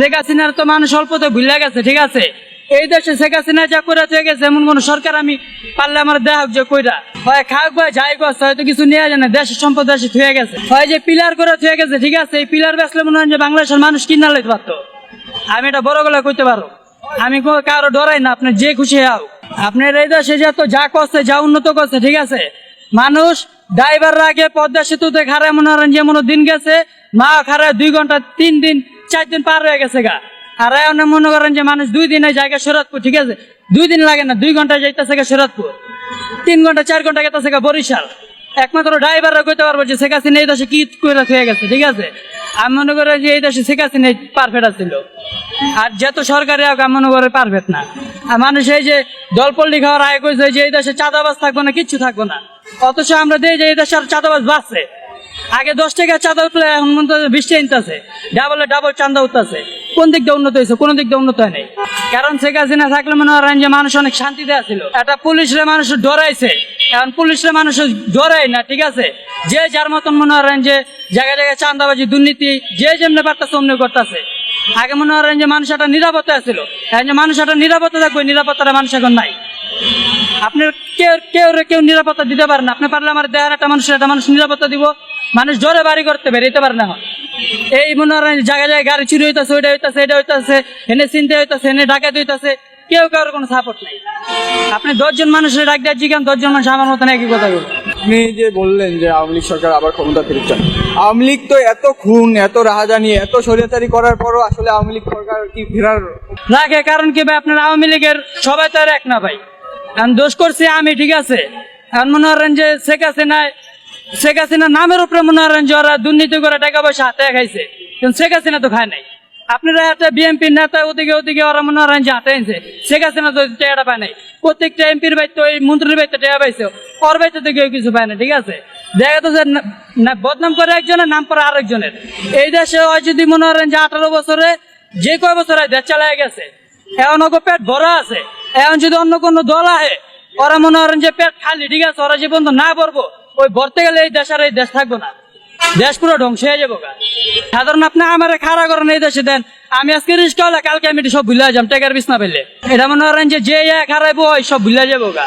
শেখ হাসিনার তো মানুষ অল্পতে ভুলে গেছে, ঠিক আছে? এই দেশে শেখ হাসিনা যা করে থেকে গেছে, এমন কোন সরকার আমি পারলে আমার দেখ যে কইরা। হয় খাওক বা যাই গছ হয়তো কিছু নিয়ে যায় না দেশের সম্পদ দেশে থুয়ে গেছে। হয় যে পিলার করে থুয়ে গেছে, ঠিক আছে? এই পিলার বেসলে মনে হয় যে বাংলাদেশের মানুষ কিনা লইতে পারতো। আমি এটা বড় গলা কইতে পারো। আমি কারও ডরাই না, আপনি যে খুশি হও আপনার এই দেশে যত যা করছে, যা উন্নত করছে, ঠিক আছে? মানুষ ড্রাইভাররা আগে পদ্মা সেতুতে খারাপ মনে করেন যেমন দিন গেছে, মা খারাপ দুই ঘণ্টা, তিন দিন চার দিন পার হয়ে গেছে গা। আর এখন মনে করেন যে মানুষ দুই দিনে জায়গা শরৎপুর, ঠিক আছে? দুই দিন লাগে না, দুই ঘণ্টা যাইতেছে গা শরৎপুর। তিন ঘণ্টা, চার ঘণ্টা গেতেছে গা বরিশাল। একমাত্র ড্রাইভাররা কইতে পারব যে শেখ হাসিনা এই দেশে কি করে হয়ে গেছে, ঠিক আছে? আমি মনে করি যে এই দেশে শেখ হাসিনা পারফেক্ট ছিল আর যত সরকারি হোক আমি মনে করি পারফেক্ট না। আর মানুষ এই যে দলপল্লি খাওয়ার আয় করেছে যে এই দেশে চাঁদাবাজ থাকব না, কিচ্ছু থাকব না। অথচ আমরা দেখি যে এই দেশে আর চাঁদাবাজ বাড়ছে আগে দশ টাকা চাঁদা উঠলে এখন বিশ টাকা নিতেছে ডাবলে ডাবল চাঁদা উঠতেছে। কোন দিক দিয়ে উন্নত হয়েছে, কোন দিক দিয়ে উন্নত হয় নাই কারণ শেখ হাসিনা থাকলে মনে হয় যে মানুষ অনেক শান্তিতে আছিল। একটা পুলিশরে মানুষ ডরাইছে। এখন পুলিশরে মানুষ ডরাই না, ঠিক আছে? যে যার মতন মনে হয় যে জায়গায় জায়গায় চাঁদাবাজি, দুর্নীতি, যে যেমনি পারতেছে অমনি করতেছে। আগে মনে হয় যে মানুষ একটা নিরাপত্তা ছিল এখন যে মানুষ একটা নিরাপত্তা থাকবে, নিরাপত্তাটা মানুষ এখন নাই। আপনার কেউ কেউ কেউ নিরাপত্তা দিতে পারেন আপনি পারলে আমার দেহার একটা মানুষ একটা মানুষ নিরাপত্তা দিব। মানুষ জোরে বাড়ি করতে বেরিয়ে পারে না। এই মনে হয় জায়গায় জায়গায় গাড়ি চুরি হইতাছে ওইটা হইতাছে এটা হইতাছে এনে চিনতে হইতাছে এনে ডাকাতি হইতাছে। কেউ কারোর কোনো সাপোর্ট নাই। আপনি দশজন মানুষের ডাক দিয়ে জিজ্ঞান দশজন মানুষ আমার মতন একই কথা বলবে। আপনি যে বললেন যে আওয়ামী লীগ সরকার আবার ক্ষমতা ফিরে চান আওয়ামী লীগ তো এত খুন এত রাহাজানি এত স্বৈরাচারী করার পরও আসলে আওয়ামী লীগ সরকার কি ফেরার রাখে কারণ কি ভাই আপনার আওয়ামী লীগের সবাই তো আর এক না ভাই। দোষ করছি আমি, ঠিক আছে? এখন মনে করেন যে শেখ হাসিনা শেখ হাসিনা নামের উপরে মনে করেন যে ওরা দুর্নীতি করে টাকা পয়সা হাতে খাইছে। কিন্তু শেখ হাসিনা তো খায় নাই। আপনারা একটা বিএনপির নেতা, ওদিকে ওদিকে ওরা মনে করেন যে হাতে আনছে। শেখ হাসিনা তো টাকাটা পায় নাই। প্রত্যেকটা এমপির বাইতে ওই মন্ত্রীর বাইতে টাকা পাইছে। ওর বাইতে তো কেউ কিছু পায় না, ঠিক আছে? দেখা তো না বদনাম করে একজনের, নাম করে আরেকজনের। এই দেশে হয় যদি মনে করেন যে আঠারো বছরে, যে কয় বছর দেশ চালায় গেছে, এখন ওকে পেট ভরা আছে। এখন যদি অন্য কোনো দল আহে, ওরা মনে করেন যে পেট খালি, ঠিক আছে? ওরা যে পর্যন্ত না ভরবো ওই ভরতে গেলে এই দেশ আর এই দেশ থাকব না। দেশ পুরো ধ্বংস হয়ে যাব। সাধারণ আপনি আমার খাড়া করেন এই দেশে, দেন আমি আজকে রিস্ক হলে কালকে আমি সব ভুলে যাম টেকার বিছনা পেলে। এটা মনে করেন যে যে খারাইবো ওই সব ভুলে যাব গা।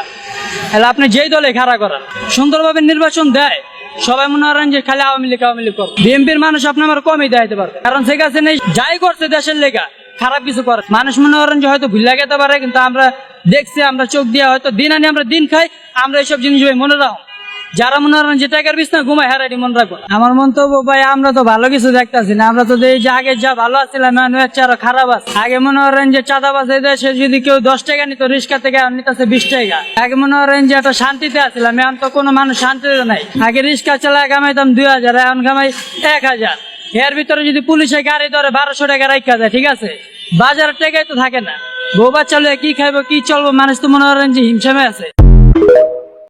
তাহলে আপনি যেই দলে খাড়া করেন, সুন্দরভাবে নির্বাচন দেয়, সবাই মনে করেন যে খালি আওয়ামী লীগ আওয়ামী লীগ বিএনপির মানুষ আপনি আমার কমই দেখাইতে পারবে কারণ শেখ নেই যাই করছে দেশের লেগা খারাপ কিছু করে। মানুষ মনে করেন যে হয়তো ভুলে যেতে পারে, কিন্তু আমরা দেখছি, আমরা চোখ দিয়ে হয়তো দিন আনি আমরা দিন খাই, আমরা এইসব জিনিস ভাই মনে রাখো। যারা মনে করেন যে টাকার বিছনা ঘুমায় হারাইটি মনে রাখব। আমার মন্তব্য ভাই, আমরা তো ভালো কিছু দেখতেছি না, আমরা তো এই যে আগে যা ভালো হচ্ছে আরও খারাপ আছে। আগে মনে করেন যে চাঁদাবাজ এই দেশে যদি কেউ দশ টাকা নিত রিক্সা থেকে নিতেছে বিশ টাকা। আগে মনে করেন যে একটা শান্তিতে আছিলাম, এখন তো কোনো মানুষ শান্তিতে নাই। আগে রিক্সা চালায় কামাইতাম দুই হাজার, এখন কামাই এক হাজার। এর ভিতরে যদি পুলিশে গাড়ি ধরে বারোশো টাকা রাখা যায় ঠিক আছে? বাজার টেকাই তো থাকে না। বউ বাচ্চা কি খাইবো, কি চলবো, মানুষ তো মনে করেন যে হিমসামে আছে।